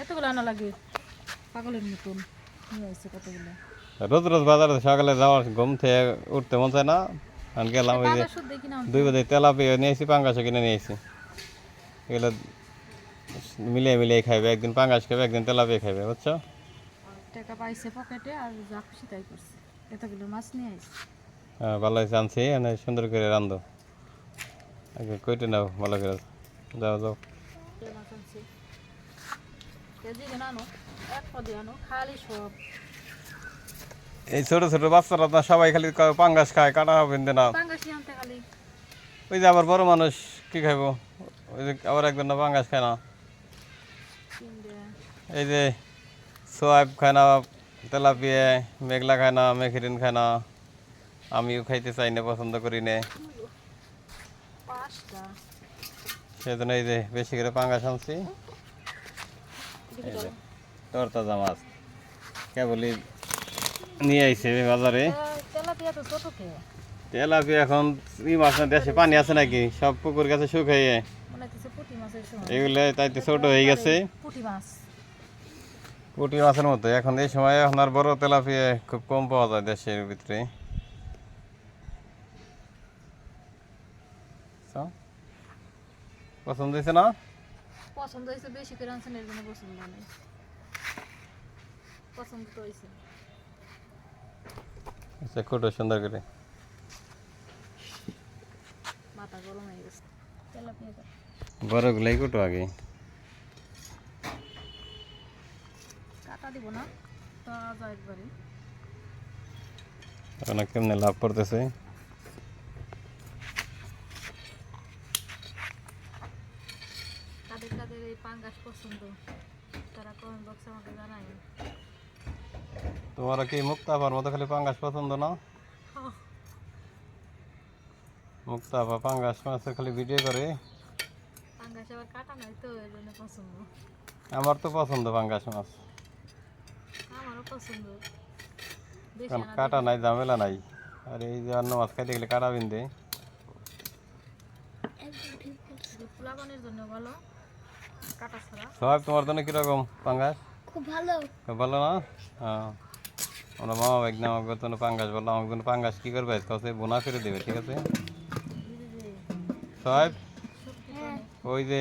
এতগুলো আনা লাগে? পাগলের মতন। নিয়ে আসছে কতগুলো? রোজ রোজ বাজারে সকালে যাওয়ার ঘুম থেকে উঠতে মন চায় না। আর গেলাম ওই যে দুই বাজে তেলাপিয়া নিয়েছি পাঙ্গাসও কিনে নিয়েছি এগুলো মিলিয়ে মিলিয়ে খাইবে একদিন পাঙ্গাস খাবে একদিন তেলাপিয়া খাইবে বুঝছ? টাকা পাইছে পকেটে আর যা খুশি তাই করছে। এতগুলো মাছ নিয়ে হ্যাঁ ভালো হয়েছে আনছি এনে সুন্দর করে রান্ধো। আগে কইটে নাও ভালো করে। যাও যাও। এই ছোট ছোট বাচ্চারা তো সবাই খালি পাঙ্গাস খায় কাটা বিন্দে না। ওই যে আবার বড় মানুষ কি খাইবো? ওই যে আবার একজন না পাঙ্গাস খায় না। এই যে সোয়াব খায় না তেলাপিয়া মেঘলা খায় না মেঘরিন খায় না। আমিও খাইতে চাই না পছন্দ করি না। সেজন্য এই যে বেশি করে পাঙ্গাস আনছি। তরতাজা মাছ। কেবলই নিয়ে আইছে বাজারে। তেলাপিয়া এখন এই মাছ না দেশে পানি আছে নাকি? সব পুকুর কাছে শুকাইয়ে। মনে এগুলো তাইতে ছোট হয়ে গেছে। পুঁটি মাছের মতো। এখন এই সময় এখন আর বড় তেলাপিয়া খুব কম পাওয়া যায় দেশের ভিতরে। পছন্দ হয়েছে না? পছন্দ হয়েছে বেশি করে আনছেন এর জন্য পছন্দ নেই। পছন্দ তো হয়েছে। আচ্ছা কুটো সুন্দর করে? মাথা গরম হয়ে গেছে। বড়গুলাই কুটো আগে। কাটা দিব না তাজা একবারে। এখন কেমনে লাভ করতেছে এই পাঙ্গাস পছন্দ। তারা কমেন্ট বক্সে আমাকে জানায়। তোমার কি মুক্তাপার মতো খালি পাঙ্গাস পছন্দ না মুক্তাপা পাঙ্গাস মাছের খালি ভিডিও করে। পাঙ্গাস আবার কাটা নাই তো এর জন্য পছন্দ। আমার তো পছন্দ পাঙ্গাস মাছ। আমারও পছন্দ। কারণ কাটা নাই ঝামেলা নাই। আর এই যে অন্য মাছ খাইতে গেলে কাটা বিন্দে। পোলাপানের জন্য ভালো সবাই তোমার জন্য কীরকম পাঙ্গাস? খুব ভালো। খুব ভালো না? হ্যাঁ আমরা মামা বাইক না আমাকে জন্য পাঙ্গাস বললাম আমাকে জন্য পাঙ্গাস কি করবে? কাছে বোনা করে দেবে ঠিক আছে? সাহেব ওই যে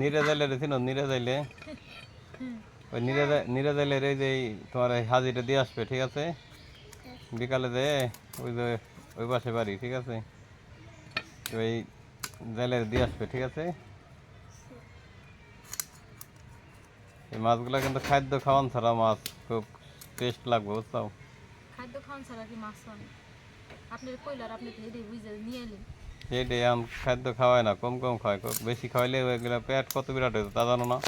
নিরে যাইলে রেছিল নিরে যাইলে ওই নিরে নিরে যাইলে এই যে তোমার হাজিটা দিয়ে আসবে ঠিক আছে? বিকালে যে ওই যে ওই পাশে বাড়ি ঠিক আছে? ওই যাইলে দিয়ে আসবে ঠিক আছে? এই মাছগুলো কিন্তু খাদ্য খাওয়ান ছাড়া মাছ খুব টেস্ট লাগবে বুঝছ? খাদ্য খাওয়ান ছাড়া কি মাছ খান আপনি কইলার আপনি তো বুঝে নিয়ে এলেন। সেই আম খাদ্য খাওয়ায় না কম কম খাওয়ায় খুব বেশি খাওয়াইলে ওইগুলো পেট কত বিরাট হয়েছে তা জানো না।